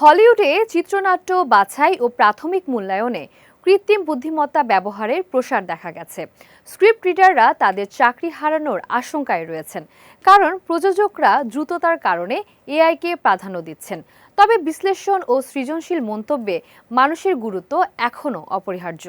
হলিউডে চিত্রনাট্য, বাছাই ও প্রাথমিক মূল্যায়নে কৃত্রিম বুদ্ধিমত্তা ব্যবহারের প্রসার দেখা গেছে। স্ক্রিপ্ট রিডাররা তাদের চাকরি হারানোর আশঙ্কায় রয়েছেন, কারণ প্রযোজকরা দ্রুততার কারণে এআইকে প্রাধান্য দিচ্ছেন। তবে বিশ্লেষণ ও সৃজনশীল মন্তব্যে মানুষের গুরুত্ব এখনও অপরিহার্য।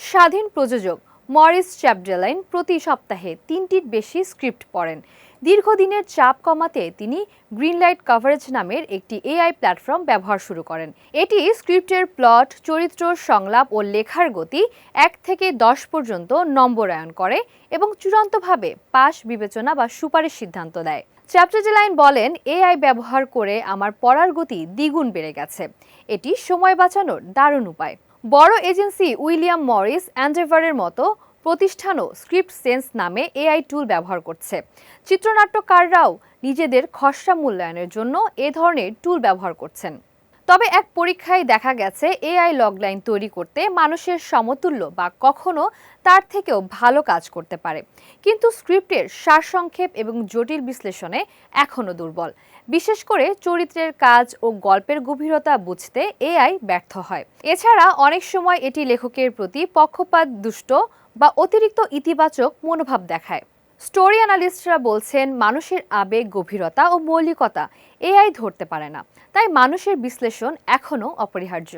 স্বাধীন প্রযোজক মরিস চ্যাপডেলাইন প্রতি সপ্তাহে তিনটির বেশি স্ক্রিপ্ট পড়েন। দীর্ঘদিনের চাপ কমাতে তিনি গ্রিনলাইট কভারেজ নামের একটি এআই প্ল্যাটফর্ম ব্যবহার শুরু করেন। এটি স্ক্রিপ্টের প্লট, চরিত্র, সংলাপ ও লেখার গতি এক থেকে দশ পর্যন্ত নম্বরায়ন করে এবং চূড়ান্তভাবে পাশ বিবেচনা বা সুপারিশ সিদ্ধান্ত দেয়। চ্যাপ্টারজেলাইন বলেন, এআই ব্যবহার করে আমার পড়ার গতি দ্বিগুণ বেড়ে গেছে। এটি সময় বাঁচানোর দারুণ উপায়। বড় এজেন্সি উইলিয়াম মরিস অ্যান্ডেভারের মতো প্রতিষ্ঠানও স্ক্রিপ্ট সেন্স নামে এআই টুল ব্যবহার করছে। চিত্রনাট্যকাররাও নিজেদের খসড়া মূল্যায়নের জন্য এ ধরনের টুল ব্যবহার করছেন। তবে এক পরীক্ষায় দেখা গেছে, এআই লগলাইন তৈরি করতে মানুষের সমতুল্য বা কখনো তার থেকেও ভালো কাজ করতে পারে। কিন্তু স্ক্রিপ্টের সারসংক্ষেপ এবং জটিল বিশ্লেষণে এখনও দুর্বল। বিশেষ করে চরিত্রের কাজ ও গল্পের গভীরতা বুঝতে এআই ব্যর্থ হয়। এছাড়া অনেক সময় এটি লেখকের প্রতি পক্ষপাত দুষ্ট বা অতিরিক্ত ইতিবাচক মনোভাব দেখায়। স্টোরি অ্যানালিস্টরা বলছেন, মানুষের আবেগ, গভীরতা ও মৌলিকতা এআই ধরতে পারে না। তাই মানুষের বিশ্লেষণ এখনও অপরিহার্য।